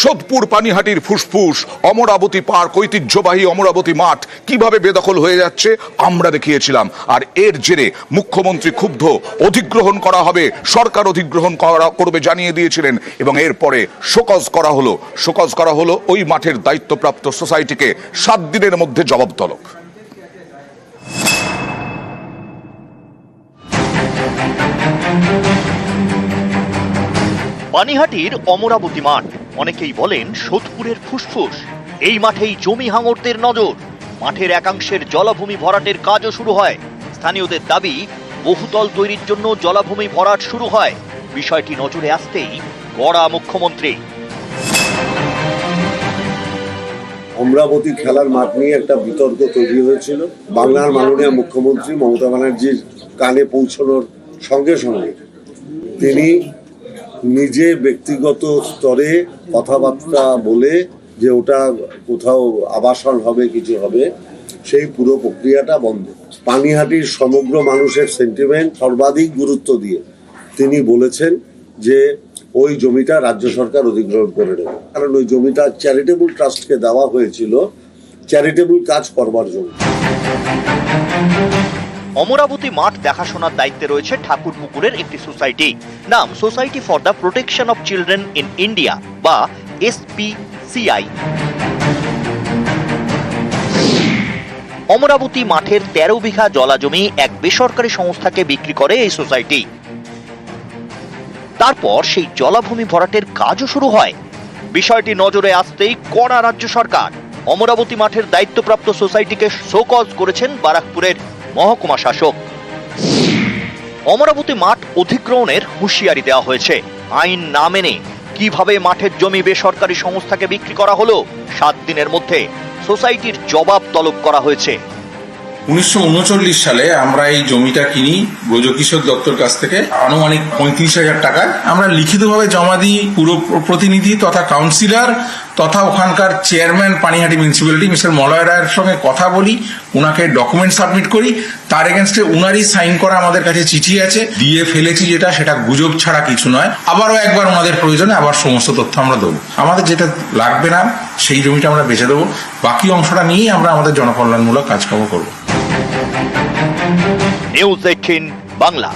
সোদপুর পানিহাটির ফুসফুস, অমরাবতী পার্ক, ঐতিহ্যবাহী অমরাবতী মাঠ কীভাবে বেদখল হয়ে যাচ্ছে আমরা দেখিয়েছিলাম। আর এর জেরে মুখ্যমন্ত্রী ক্ষুব্ধ অধিগ্রহণ করা হবে, সরকার অধিগ্রহণ করা করবে জানিয়ে দিয়েছিলেন এবং এরপরে শোকজ করা হলো। শোকজ করা হলো ওই মাঠের দায়িত্বপ্রাপ্ত সোসাইটিকে সাত দিনের মধ্যে জবাব তলব। পানিহাটির অমরাবতী মাঠ অনেকেই বলেন সোদপুরের ফুসফুস। এই মাঠেই জমি হাঙরদের নজর। মাঠের একাংশের জলাভূমি ভরাটের কাজও শুরু হয়। স্থানীয়দের দাবি বহুতল তৈরির জন্য জলাভূমি ভরাট শুরু হয়। বিষয়টি নজরে আসতেই গড়া মুখ্যমন্ত্রী। অমরাবতী খেলার মাঠ নিয়ে একটা বিতর্ক তৈরি হয়েছিল। বাংলার মাননীয় মুখ্যমন্ত্রী মমতা ব্যানার্জির কানে পৌঁছানোর সঙ্গে সঙ্গে তিনি নিজে ব্যক্তিগত স্তরে কথাবার্তা বলে যে ওটা কোথাও আবাসন হবে, কিছু হবে, সেই পুরো প্রক্রিয়াটা বন্ধ। পানিহাটির সমগ্র মানুষের সেন্টিমেন্ট সর্বাধিক গুরুত্ব দিয়ে তিনি বলেছেন যে ওই জমিটা রাজ্য সরকার অধিগ্রহণ করে নেবে। কারণ ওই জমিটা চ্যারিটেবল ট্রাস্টকে দেওয়া হয়েছিল চ্যারিটেবল কাজ করবার জন্য। অমরাবতী মাঠ দেখাশোনার দায়িত্বে রয়েছে ঠাকুরপুকুরের একটি সোসাইটি। নাম society for the protection of children in India বা এসপিসিআই অমরাবতী মাঠের তেরো বিঘা জলাজমি এক বেসরকারি সংস্থাকে বিক্রি করে এই সোসাইটি। তারপর সেই জলাভূমি ভরাটের কাজও শুরু হয়। বিষয়টি নজরে আসতেই কড়া রাজ্য সরকার অমরাবতী মাঠের দায়িত্বপ্রাপ্ত সোসাইটিকে শোকজ করেছেন বারাকপুরের মহকুমা শাসক। অমরাবতী মাঠ অধিগ্রহণের হুঁশিয়ারি দেওয়া হয়েছে। আইন না মেনে কীভাবে মাঠের জমি বেসরকারি সংস্থাকে বিক্রি করা হলো, সাত দিনের মধ্যে সোসাইটির জবাব তলব করা হয়েছে। উনিশশো উনচল্লিশ সালে আমরা এই জমিটা কিনি ব্রজকিশোর দত্তর কাছ থেকে। আনুমানিক পঁয়ত্রিশ হাজার টাকায় আমরা লিখিতভাবে জমা দিই পুরো প্রতিনিধি তথা কাউন্সিলর তথা ওখানকার chairman Panihati municipality, mister Malay রায়ের সঙ্গে কথা বলি ওনাকে ডকুমেন্ট সাবমিট করি। তার এগেনস্টে উনারই সাইন করা আমাদের কাছে চিঠি আছে। দিয়ে ফেলেছি যেটা, সেটা গুজব ছাড়া কিছু নয়। আবারও একবার ওনাদের প্রয়োজনে আবার সমস্ত তথ্য আমরা দেবো। আমাদের যেটা লাগবে না, সেই জমিটা আমরা বেচে দেবো। বাকি অংশটা নিয়েই আমরা আমাদের জনকল্যাণমূলক কাজকর্ম করব। News eighteen Bangla